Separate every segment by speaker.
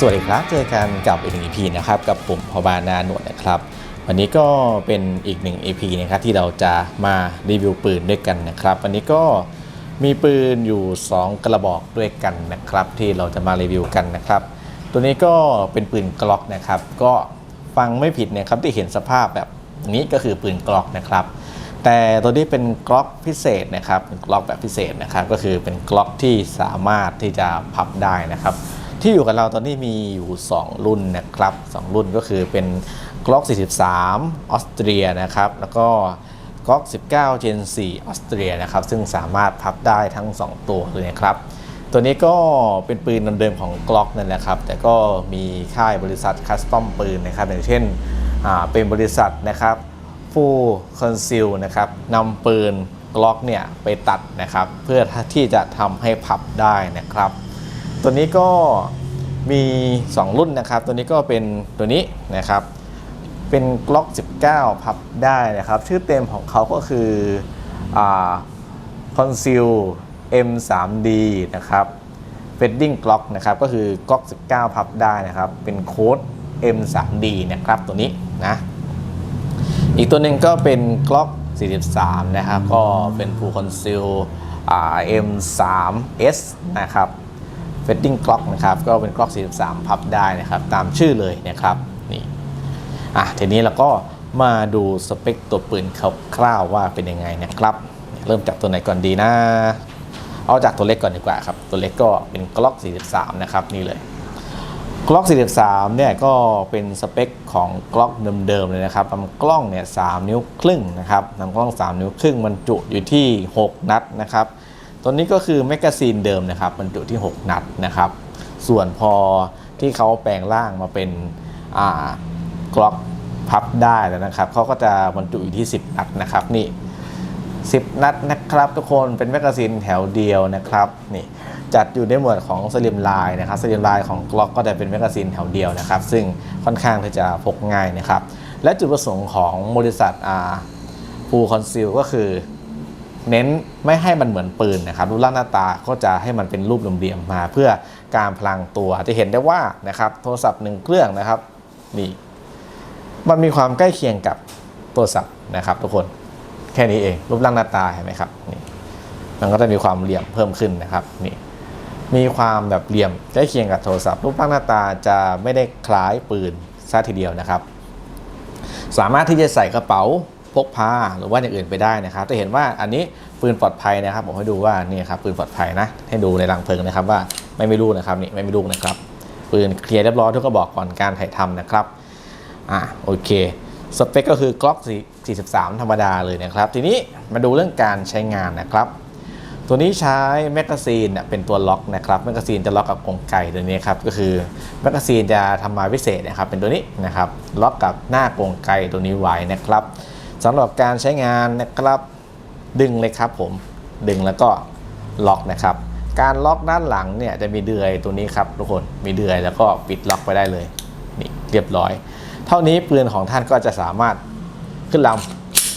Speaker 1: สวัสดีครับ เจอกันกับอีกหนึ่ง EP นะครับกับผมพอบานาหนวดนะครับ วันนี้ก็เป็นอีกหนึ่ง EP นะครับที่เราจะมารีวิวปืนด้วยกันนะครับ วันนี้ก็มีปืนอยู่ 2 กระบอกด้วยกันนะครับ ที่เราจะมารีวิวกันนะครับ ตัวนี้ก็เป็นปืนกล็อกนะครับ ก็ฟังไม่ผิดนะครับที่เห็นสภาพแบบนี้ก็คือปืนกล็อกนะครับ แต่ตัวนี้เป็นกล็อกพิเศษนะครับเป็นกล็อกแบบพิเศษนะครับ ก็คือเป็นกล็อกที่สามารถที่จะพับได้นะครับ ที่อยู่กับเราตอนนี้มีอยู่ 2 รุ่นนะครับ 2 รุ่นก็คือเป็น Glock 43 ออสเตรียนะครับ แล้วก็ Glock 19 Gen 4 ออสเตรียนะครับ ซึ่งสามารถพับได้ทั้ง 2 ตัวเลยนะครับ ตัวนี้ก็เป็นปืนเดิมๆของ Glock นั่นแหละครับ แต่ก็มีค่ายบริษัทคัสตอมปืนนะครับ อย่างเช่นเป็นบริษัทนะครับ Full Conceal นะครับนำปืน Glock เนี่ยไปตัดนะครับ เพื่อที่จะทำให้พับได้นะครับ ตัวนี้ก็มี 2 รุ่นนะครับ ตัวนี้ก็เป็นตัวนี้นะครับ เป็น Glock 19 พับได้นะครับ ชื่อเต็มของเขาก็คืออ Conceal M3D นะครับ Fading Glock นะครับ ก็คือ Glock 19 พับได้นะครับ เป็นโค้ด M3D นะครับตัวนี้นะ อีกตัวหนึ่งก็เป็น Glock 43 นะครับ ก็เป็น Full Conceal M3S นะครับ Fetting Clock นะครับก็เป็น Clock 43 พับได้นะครับ ตามชื่อเลยนะครับนี่อะทีนี้เราก็มาดูสเปคตัวปืนคร่าวๆว่าเป็นยังไงนะครับ เริ่มจากตัวไหนก่อนดีนะ เอาจากตัวเล็กก่อนดีกว่าครับ ตัวเล็กก็เป็น Glock 43 นะครับนี่เลย Glock 43 เนี่ยก็เป็นสเปคของ Glock เดิมๆเลยนะครับลำกล้องเนี่ย3นิ้วครึ่งนะครับลำกล้อง 3 นิ้วครึ่งบรรจุอยู่ที่ 6 นัดนะครับ ตัวนี้ก็คือแมกกาซีนเดิมนะครับบรรจุที่ 6 นัดนะครับ ส่วนพอที่เขาแปลงร่างมาเป็นกล็อกพับได้แล้วนะครับเขาก็จะบรรจุอยู่ที่ 10 นัดนะครับนี่ 10 นัดนะครับทุกคนเป็นแมกกาซีนแถวเดียวนะครับนี่จัดอยู่ในหมวดของสลิมไลน์นะครับสลิมไลน์ของกล็อกก็จะเป็นแมกกาซีนแถวเดียวนะครับ ซึ่งค่อนข้างที่จะพกง่ายนะครับ และจุดประสงค์ของบริษัทฟูคอนซิลก็คือ เน้นไม่ให้มันเหมือนปืนนะครับรูปร่างหน้าตาก็จะให้มันเป็นรูปเหลี่ยมๆมา เพื่อการพลางตัวจะเห็นได้ว่านะครับโทรศัพท์หนึ่งเครื่องนะครับนี่มันมีความใกล้เคียงกับโทรศัพท์นะครับ ทุกคนแค่นี้เอง รูปร่างหน้าตาเห็นไหมครับนี่มันก็จะมีความเหลี่ยมเพิ่มขึ้นนะครับนี่มีความแบบเหลี่ยมใกล้เคียงกับโทรศัพท์ รูปร่างหน้าตาจะไม่ได้คล้ายปืนซะทีเดียวนะครับ สามารถที่จะใส่กระเป๋าพกพาหรือว่าอย่างอื่นไปได้นะครับจะเห็นว่าอันนี้ ปืนปลอดภัยนะครับผมให้ดูว่านี่ครับปืนปลอดภัยนะ ให้ดูในรังเพลิงนะครับว่าไม่มีลูกนะครับนี่ไม่มีลูกนะครับปืนเคลียร์เรียบร้อยทุกกระบอกก่อนการถ่ายทำนะครับอะโอเคสเปคก็คือ Glock 43 ธรรมดาเลยนะครับ ทีนี้มาดูเรื่องการใช้งานนะครับ ตัวนี้ใช้แมกกาซีนเป็นตัวล็อกนะครับแมกกาซีนจะล็อกกับกรงไก่ตัวนี้ครับก็คือแมกกาซีนจะทำมาพิเศษนะครับเป็นตัวนี้นะครับล็อกกับหน้ากรงไก่ตัวนี้ไว้นะครับสำหรับการใช้งานนะครับ ดึงเลยครับผมดึงแล้วก็ล็อกนะครับ การล็อกด้านหลังเนี่ยจะมีเดือยตัวนี้ครับทุกคนมีเดือยแล้วก็ปิดล็อกไปได้เลยนี่เรียบร้อย เท่านี้ปืนของท่านก็จะสามารถขึ้นล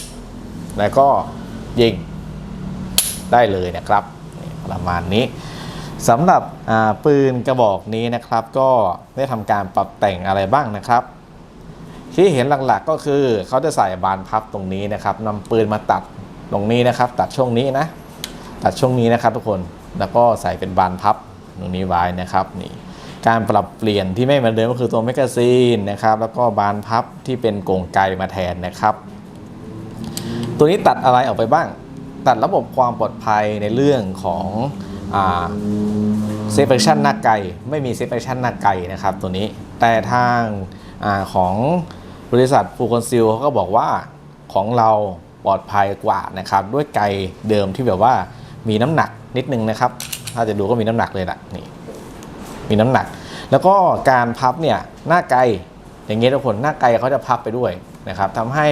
Speaker 1: ำแล้วก็ยิงได้เลยนะครับประมาณนี้สำหรับปืนกระบอกนี้นะครับ ก็ได้ทำการปรับแต่งอะไรบ้างนะครับ ที่เห็นหลักๆก็คือเขาจะใส่บานพับตรงนี้นะครับนำปืนมาตัด ตรงนี้นะครับ ตัดช่วงนี้นะ ตัดช่วงนี้นะครับทุกคนแล้วก็ใส่เป็นบานพับตรงนี้ไว้นะครับนี่การปรับเปลี่ยนที่ไม่เหมือนเดิมก็คือตัวแมกกาซีนนะครับ แล้วก็บานพับที่เป็นกรงไกมาแทนนะครับ ตัวนี้ตัดอะไรออกไปบ้าง ตัดระบบความปลอดภัยในเรื่องของเซฟเฟชั่นหน้าไกลไม่มีเซฟเฟชั่นหน้าไกลนะครับตัวนี้แต่ทางอาของบริษัทฟูคอนซิลเขาก็บอกว่าของเรา ปลอดภัยกว่านะครับ ด้วยไกเดิมที่แบบว่ามีน้ำหนักนิดนึงนะครับ ถ้าจะดูก็มีน้ำหนักเลยล่ะนี่มีน้ำหนัก แล้วก็การพับเนี่ยหน้าไกอย่างเงี้ยทุกคนหน้าไกเขาจะพับไปด้วยนะครับทำให้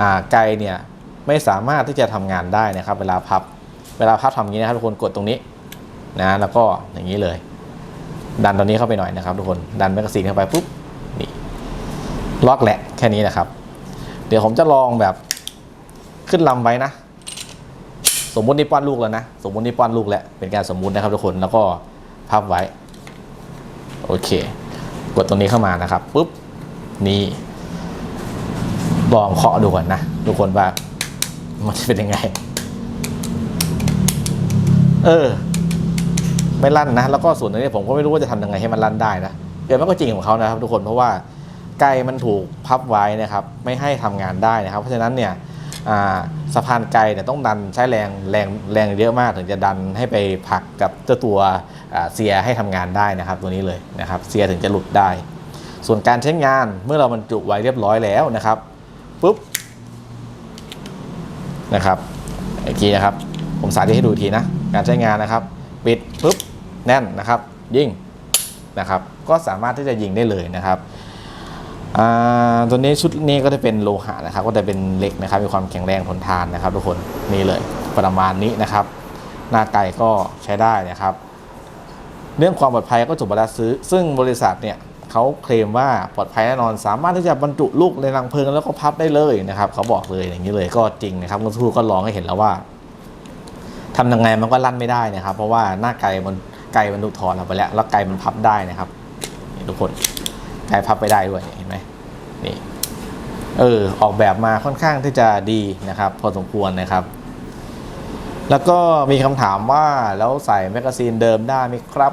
Speaker 1: อ่าไกเนี่ยไม่สามารถที่จะทำงานได้นะครับ เวลาพับเวลาพับทำอย่างนี้นะครับทุกคนกดตรงนี้นะแล้วก็อย่างนี้เลย ดันตัวนี้เข้าไปหน่อยนะครับ ทุกคนดันแมกกาซีนเข้าไปปุ๊บนี่ล็อกแหละแค่นี้นะครับ เดี๋ยวผมจะลองแบบ ขึ้นลำไว้นะ สมมุตินี่ป้อนลูกแล้วนะ สมมุตินี่ป้อนลูกแล้ว เป็นการสมมุตินะครับทุกคน แล้วก็พับไว้ โอเค กดตรงนี้เข้ามานะครับปุ๊บ นี่ ลองเคาะดูก่อนนะ ทุกคนว่า มันจะเป็นยังไง เออ ไม่ลั่นนะ แล้วก็ส่วนนี้ผมก็ไม่รู้ว่าจะทำยังไงให้มันลั่นได้นะเดี๋ยวมันก็จริงของเขานะครับ ทุกคน เพราะว่าไกลมันถูกพับไว้นะครับ ไม่ให้ทำงานได้นะครับ เพราะฉะนั้นเนี่ย สะพานไกลเนี่ยต้องดันใช้แรงแรงแรงเยอะมากถึงจะดันให้ไปผลักกับเจ้าตัวเสียให้ทำงานได้นะครับตัวนี้เลยนะครับเสียถึงจะหลุดได้ ส่วนการใช้งานเมื่อเราบรรจุไว้เรียบร้อยแล้วนะครับปุ๊บนะครับอีกทีนะครับ ผมสาธิตให้ดูทีนะ การใช้งานนะครับ ปิดปุ๊บแน่นนะครับ ยิงนะครับ ก็สามารถที่จะยิงได้เลยนะครับ ตัวนี้ชุดนี้ก็จะเป็นโลหะนะครับ ก็จะเป็นเหล็กนะครับ มีความแข็งแรงทนทานนะครับ ทุกคนนี่เลยประมาณนี้นะครับ หน้าไก่ก็ใช้ได้นะครับ เรื่องความปลอดภัยก็จบไปแล้วซื้อ ซึ่งบริษัทเนี่ยเขาเคลมว่าปลอดภัยแน่นอน สามารถที่จะบรรจุลูกในรังเพลิงแล้วก็พับได้เลยนะครับ เขาบอกเลยอย่างนี้เลยก็จริงนะครับนักทูก็ลองให้เห็นแล้วว่าทำยังไงมันก็ลั่นไม่ได้นะครับ เพราะว่าหน้าไก่มันไก่มันถูกถอดออกไปแล้ว แล้วไก่มันพับได้นะครับทุกคน ไก่พับไปได้ด้วยเห็นไหมนี่เออออกแบบมาค่อนข้างที่จะดีนะครับ พอสมควรนะครับ แล้วก็มีคำถามว่าแล้วใส่แมกกาซีนเดิมได้ไหมครับ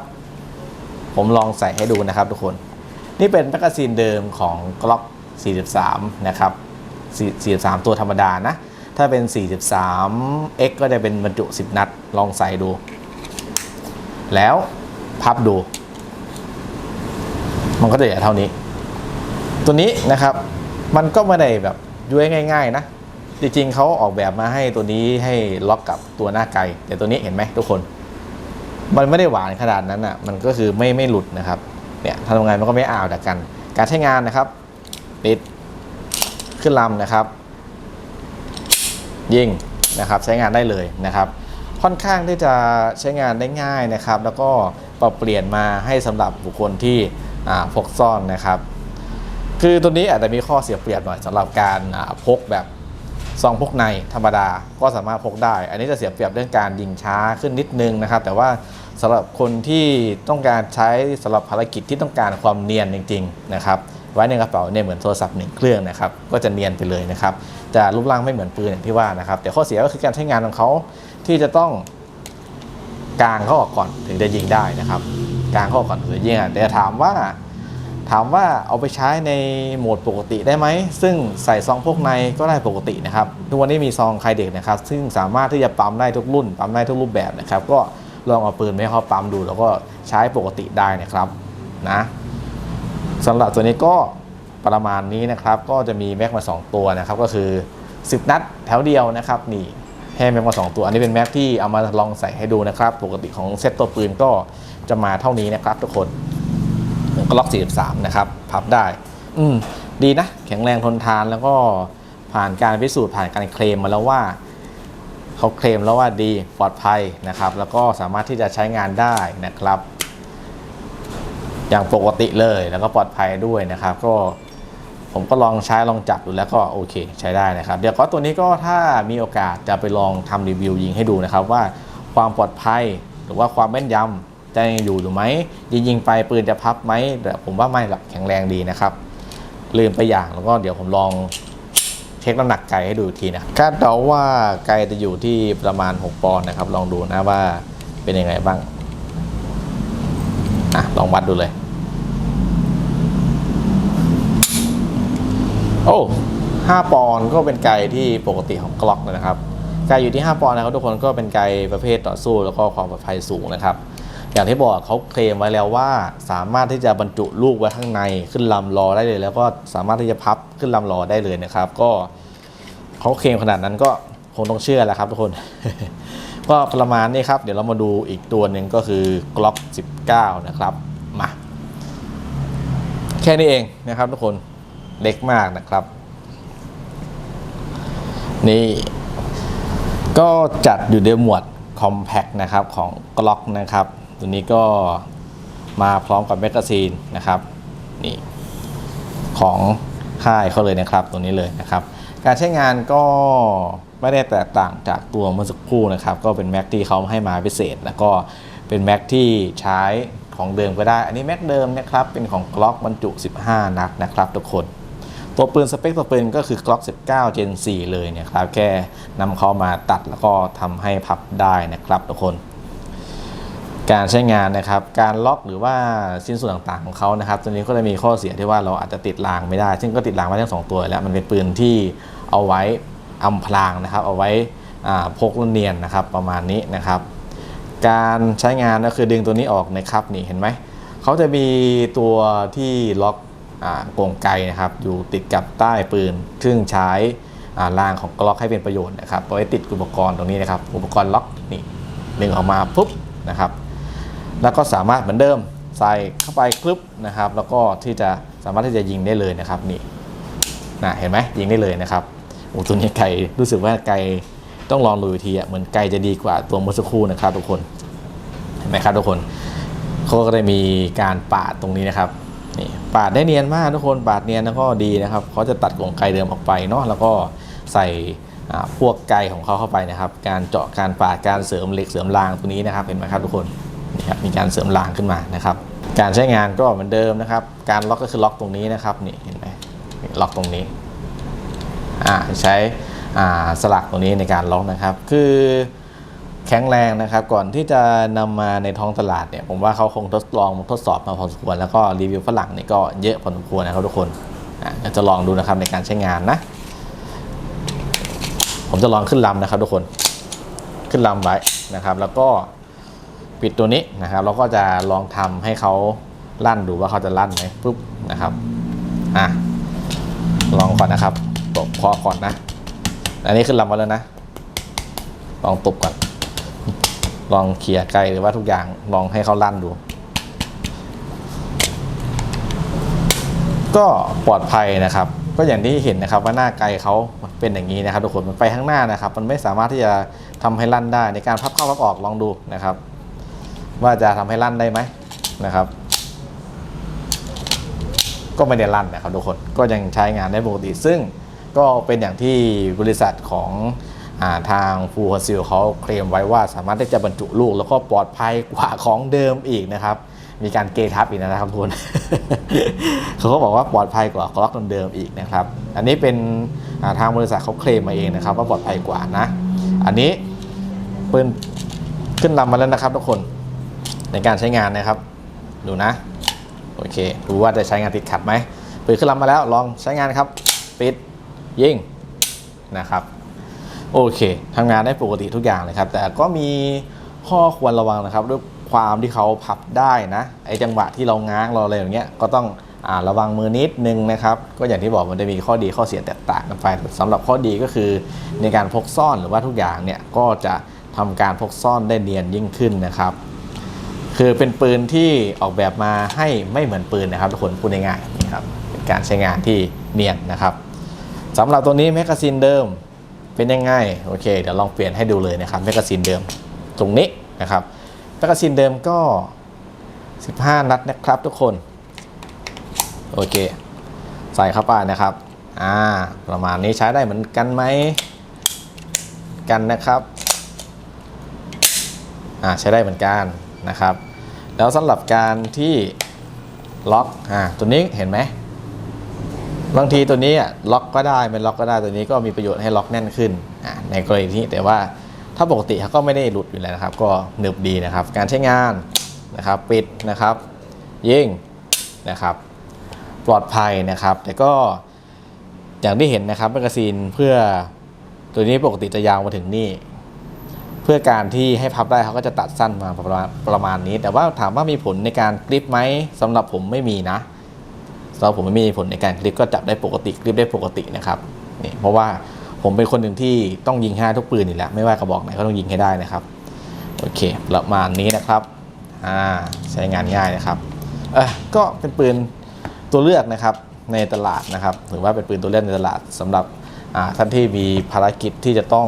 Speaker 1: ผมลองใส่ให้ดูนะครับทุกคน นี่เป็นแมกกาซีนเดิมของ Glock 43 นะครับ 43 ตัวธรรมดานะ ถ้าเป็น 43 X ก็จะเป็นบรรจุ 10 นัด ลองใส่ดู แล้วพับดู มันก็จะใหญ่เท่านี้ ตัวนี้นะครับมันก็ไม่ได้แบบย้วยง่าย ๆ นะ จริงๆเขาออกแบบมาให้ตัวนี้ให้ล็อกกับตัวหน้าไกล แต่ตัวนี้เห็นไหมทุกคน มันไม่ได้หวานขนาดนั้นอะ มันก็คือไม่ไม่หลุดนะครับ เนี่ยทำยังไงมันก็ไม่อ้าวจากกัน การใช้งานนะครับ ปิด ขึ้นลำนะครับ ยิงนะครับ ใช้งานได้เลยนะครับ ค่อนข้างที่จะใช้งานได้ง่ายนะครับ แล้วก็ปรับเปลี่ยนมาให้สำหรับบุคคลที่ พกซ่อนนะครับ คือตัวนี้อาจจะมีข้อเสียเปรียบหน่อยสำหรับการพกแบบซองพกในธรรมดาก็สามารถพกได้ อันนี้จะเสียเปรียบเรื่องการยิงช้าขึ้นนิดนึงนะครับ แต่ว่าสำหรับคนที่ต้องการใช้สำหรับภารกิจที่ต้องการความเนียนจริง ๆ นะครับ ไว้ในกระเป๋าเนี่ยเหมือนโทรศัพท์หนึ่งเครื่องนะครับ ก็จะเนียนไปเลยนะครับจะรูปร่างไม่เหมือนปืนอย่างที่ว่านะครับ แต่ข้อเสียก็คือการใช้งานของเขาที่จะต้องกางเขาออกก่อนถึงจะยิงได้นะครับ กางขาอก่อนถึงจะยิงอะแต่ถามว่า ถามว่าเอาไปใช้ในโหมดปกติได้ไหม ซึ่งใส่ซองพวกในก็ได้ปกตินะครับ ทุกวันนี้มีซองใครเด็กนะครับ ซึ่งสามารถที่จะปั๊มได้ทุกรุ่น ปั๊มได้ทุกรูปแบบนะครับ ก็ลองเอาปืนไปให้เขาปั๊มดู แล้วก็ใช้ปกติได้นะครับนะสำหรับตัวนี้ก็ประมาณนี้นะครับ ก็จะมีแม็กมา 2 ตัวนะครับ ก็คือ 10 นัดแถวเดียวนะครับนี่ ให้แม็กมา2ตัว อันนี้เป็นแม็กที่เอามาลองใส่ให้ดูนะครับ ปกติของเซตตัวปืนก็จะมาเท่านี้นะครับทุกคนก็ล็อก 43 นะครับ พับได้ อืม ดีนะ แข็งแรงทนทานแล้วก็ผ่านการพิสูจน์ผ่านการเคลมมาแล้วว่า เขาเคลมแล้วว่าดีปลอดภัยนะครับ แล้วก็สามารถที่จะใช้งานได้นะครับ อย่างปกติเลยแล้วก็ปลอดภัยด้วยนะครับ ก็ ผมก็ลองใช้ลองจับดูแล้วก็โอเค ใช้ได้นะครับ เดี๋ยวก็ตัวนี้ก็ถ้ามีโอกาสจะไปลองทำรีวิวยิงให้ดูนะครับว่าความปลอดภัยหรือว่าความแม่นยำจะยังอยู่หรือไหมยิงยิงไปปืนจะพับไหมแต่ผมว่าไม่หรอกแข็งแรงดีนะครับ ลืมไปอย่างแล้วก็เดี๋ยวผมลองเช็คน้ำหนักไก่ให้ดูอีกทีนะคาดเดาว่าไก่จะอยู่ที่ประมาณ 6 ปอนด์นะครับ ลองดูนะว่าเป็นยังไงบ้างอะลองวัดดูเลย โอ้ห้าปอนด์ก็เป็นไก่ที่ปกติของกล็อกนะครับ ไก่อยู่ที่ 5 ปอนด์นะครับทุกคนก็เป็นไก่ประเภทต่อสู้แล้วก็ความปลอดภัยสูงนะครับ อย่างที่บอกเขาเคลมไว้แล้วว่า สามารถที่จะบรรจุลูกไว้ข้างในขึ้นลำรอได้เลย แล้วก็สามารถที่จะพับขึ้นลำรอได้เลยนะครับ ก็เขาเคลมขนาดนั้นก็คงต้องเชื่อแหละครับทุกคน ก็ประมาณนี้ครับ เดี๋ยวเรามาดูอีกตัวหนึ่งก็คือ Glock 19 นะครับ มา แค่นี้เองนะครับทุกคน เล็กมากนะครับ นี่ก็จัดอยู่ในหมวด Compact นะครับของ Glock นะครับ ตัวนี้ก็มาพร้อมกับแมกกาซีนนะครับนี่ของค่ายเขาเลยนะครับตัวนี้เลยนะครับ การใช้งานก็ไม่ได้แตกต่างจากตัวเมื่อสักครู่นะครับ ก็เป็นแม็กที่เขาให้มาพิเศษ แล้วก็เป็นแม็กที่ใช้ของเดิมก็ได้ อันนี้แม็กเดิมนะครับ เป็นของกล็อกบรรจุ 15 นัดนะครับทุกคน ตัวปืนสเปคตัวปืนก็คือ Glock 19 Gen 4 เลยเนะครับแค่นำเข้ามาตัดแล้วก็ทำให้พับได้นะครับทุกคน การใช้งานนะครับ การล็อกหรือว่าชิ้นส่วนต่างๆของเขานะครับตัวนี้ก็จะมีข้อเสียที่ว่าเราอาจจะติดรางไม่ได้ ซึ่งก็ติดรางมาทั้งสองตัวแล้วมันเป็นปืนที่เอาไว้อำพรางนะครับ เอาไว้พกล้วเนียนนะครับประมาณนี้นะครับ การใช้งานก็คือดึงตัวนี้ออกนะครับนี่เห็นไหมเขาจะมีตัวที่ล็อก กรงไกนะครับอยู่ติดกับใต้ปืน ซึ่งใช้อ่ารางของกล็อกให้เป็นประโยชน์นะครับเอาไว้ติดอุปกรณ์ตรงนี้นะครับ อุปกรณ์ล็อกนี่ดึงออกมาปุ๊บนะครับ แล้วก็สามารถเหมือนเดิมใส่เข้าไปคลึบนะครับ แล้วก็ที่จะสามารถที่จะยิงได้เลยนะครับนี่นะเห็นไหมยิงได้เลยนะครับโอ้ตัวนี้ไกลรู้สึกว่าไกลต้องลองดูอีกทีอะเหมือนไกลจะดีกว่าตัวเมื่อสักครู่นะครับทุกคนเห็นไหมครับทุกคนเขาก็ได้มีการปาดตรงนี้นะครับ นี่ปาดได้เนียนมากทุกคนปาดเนียนแล้วก็ดีนะครับเขาจะตัดกรงไกเดิมออกไปเนาะแล้วก็ใส่พวกไกของเขาเข้าไปนะครับ การเจาะการปาดการเสริมเหล็กเสริมรางตัวนี้นะครับเห็นไหมครับทุกคนนี่ครับมีการเสริมรางขึ้นมานะครับ การใช้งานก็เหมือนเดิมนะครับ การล็อกก็คือล็อกตรงนี้นะครับนี่เห็นไหมล็อกตรงนี้อ่าใช้สลักตรงนี้ในการล็อกนะครับ คือ แข็งแรงนะครับ ก่อนที่จะนำมาในท้องตลาดเนี่ยผมว่าเขาคงทดลองทดสอบมาพอสมควร แล้วก็รีวิวฝรั่งนี่ก็เยอะพอสมควรนะครับทุกคนจะลองดูนะครับในการใช้งานนะ ผมจะลองขึ้นลำนะครับทุกคนขึ้นลำไว้นะครับ แล้วก็ปิดตัวนี้นะครับแล้วก็จะลองทำให้เขาลั่นดูว่าเขาจะลั่นไหมปุ๊บนะครับอะลองก่อนนะครับตบคอก่อนนะ อันนี้ขึ้นลำมาแล้วนะ ลองตบก่อน ลองเคลียร์ไกลหรือว่าทุกอย่างลองให้เขาลั่นดู ก็ปลอดภัยนะครับ ก็อย่างที่เห็นนะครับว่าหน้าไกลเขาเป็นอย่างนี้นะครับทุกคนมันไปข้างหน้านะครับ มันไม่สามารถที่จะทำให้ลั่นได้ ในการพับเข้าพับออกลองดูนะครับ ว่าจะทำให้ลั่นได้ไหมนะครับ ก็ไม่ได้ลั่นนะครับทุกคนก็ยังใช้งานได้ปกติซึ่งก็เป็นอย่างที่บริษัทของ ทางฟูฮอซิลเขาเคลมไว้ว่าสามารถที่จะบรรจุลูกแล้วก็ปลอดภัยกว่าของเดิมอีกนะครับ มีการเกทับอีกนะครับทุกคนเขาก็บอกว่าปลอดภัยกว่ากล็อกเดิมอีกนะครับ อันนี้เป็นทางบริษัทเขาเคลมมาเองนะครับ ว่าปลอดภัยกว่านะ อันนี้ปืนขึ้นลำมาแล้วนะครับทุกคนในการใช้งานนะครับ ดูนะ โอเคดูว่าจะใช้งานติดขัดไหมปืนขึ้นลำมาแล้วลองใช้งานครับ ปิดยิงนะครับ โอเคทำงานได้ปกติทุกอย่างเลยครับ แต่ก็มีข้อควรระวังนะครับ ด้วยความที่เขาพับได้นะไอ้จังหวะที่เราง้างเราอะไรอย่างเงี้ยก็ต้องอาระวังมือนิดนึงนะครับ ก็อย่างที่บอกมันจะมีข้อดีข้อเสียแตกต่างกันไปสำหรับข้อดีก็คือในการพกซ่อนหรือว่าทุกอย่างเนี่ยก็จะทำการพกซ่อนได้เนียนยิ่งขึ้นนะครับ คือเป็นปืนที่ออกแบบมาให้ไม่เหมือนปืนนะครับทุกคนพูดง่ายๆนี่ครับเป็นการใช้งานที่เนียนนะครับสำหรับตัวนี้แมกกาซีนเดิม เป็นยังไงโอเค เดี๋ยวลองเปลี่ยนให้ดูเลยนะครับแมกกาซีนเดิมตรงนี้นะครับแมกกาซีนเดิมก็ 15 นัดนะครับทุกคน โอเค ใส่เข้าไปนะครับอ่าประมาณนี้ใช้ได้เหมือนกันไหมกันนะครับอ่าใช้ได้เหมือนกันนะครับ แล้วสำหรับการที่ล็อกอ่าตัวนี้เห็นไหม บางทีตัวนี้ล็อกก็ได้ไม่ล็อกก็ได้ตัวนี้ก็มีประโยชน์ให้ล็อกแน่นขึ้นในกรณีที่แต่ว่าถ้าปกติเขาก็ไม่ได้หลุดอยู่แล้วนะครับ ก็หนึบดีนะครับ การใช้งานนะครับปิดนะครับยิงนะครับปลอดภัยนะครับ แต่ก็อย่างที่เห็นนะครับแมกกาซีนเพื่อตัวนี้ปกติจะยาวมาถึงนี่ เพื่อการที่ให้พับได้เขาก็จะตัดสั้นมาประมาณประมาณนี้ แต่ว่าถามว่ามีผลในการกริปไหมสำหรับผมไม่มีนะ สำหรับผมไม่มีผลในการกริปก็จับได้ปกติกริปได้ปกตินะครับนี่เพราะว่าผมเป็นคนหนึ่งที่ต้องยิงให้ได้ทุกปืนนี่แหละไม่ว่ากระบอกไหนก็ต้องยิงให้ได้นะครับโอเคประมาณนี้นะครับอ่าใช้งานง่ายนะครับเออก็เป็นปืนตัวเลือกนะครับในตลาดนะครับถือว่าเป็นปืนตัวเลือกในตลาดสำหรับอ่าท่านที่มีภารกิจที่จะต้อง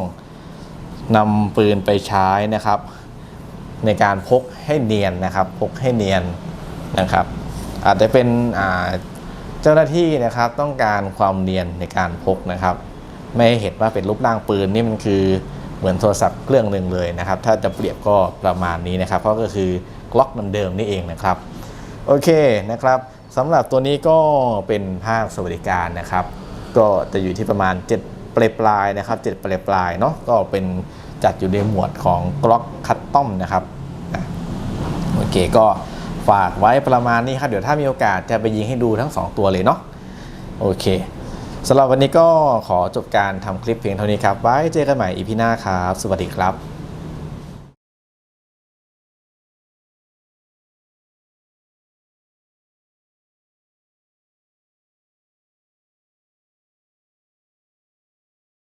Speaker 1: นำปืนไปใช้นะครับ ในการพกให้เนียนนะครับ พกให้เนียนนะครับ อาจจะเป็นอ่า เจ้าหน้าที่นะครับต้องการความเนียนในการพกนะครับ ไม่ให้เห็นว่าเป็นรูปร่างปืนนี่มันคือเหมือนโทรศัพท์เครื่องหนึ่งเลยนะครับ ถ้าจะเปรียบก็ประมาณนี้นะครับ เพราะก็คือกล็อกเดิมๆนี่เองนะครับ โอเคนะครับสำหรับตัวนี้ก็เป็นภาคสวัสดิการนะครับ ก็จะอยู่ที่ประมาณ 7 ปลายปลายนะครับ7ปลายปลายเนาะก็เป็นจัดอยู่ในหมวดของกล็อกคัตตอมนะครับโอเคก็ ฝากไว้ประมาณนี้ครับ เดี๋ยวถ้ามีโอกาสจะไปยิงให้ดูทั้ง 2 ตัวเลยเนาะโอเคสำหรับวันนี้ก็ขอจบการทำคลิปเพียงเท่านี้ครับ ไว้เจอกันใหม่อีพีหน้าครับ สวัสดีครับ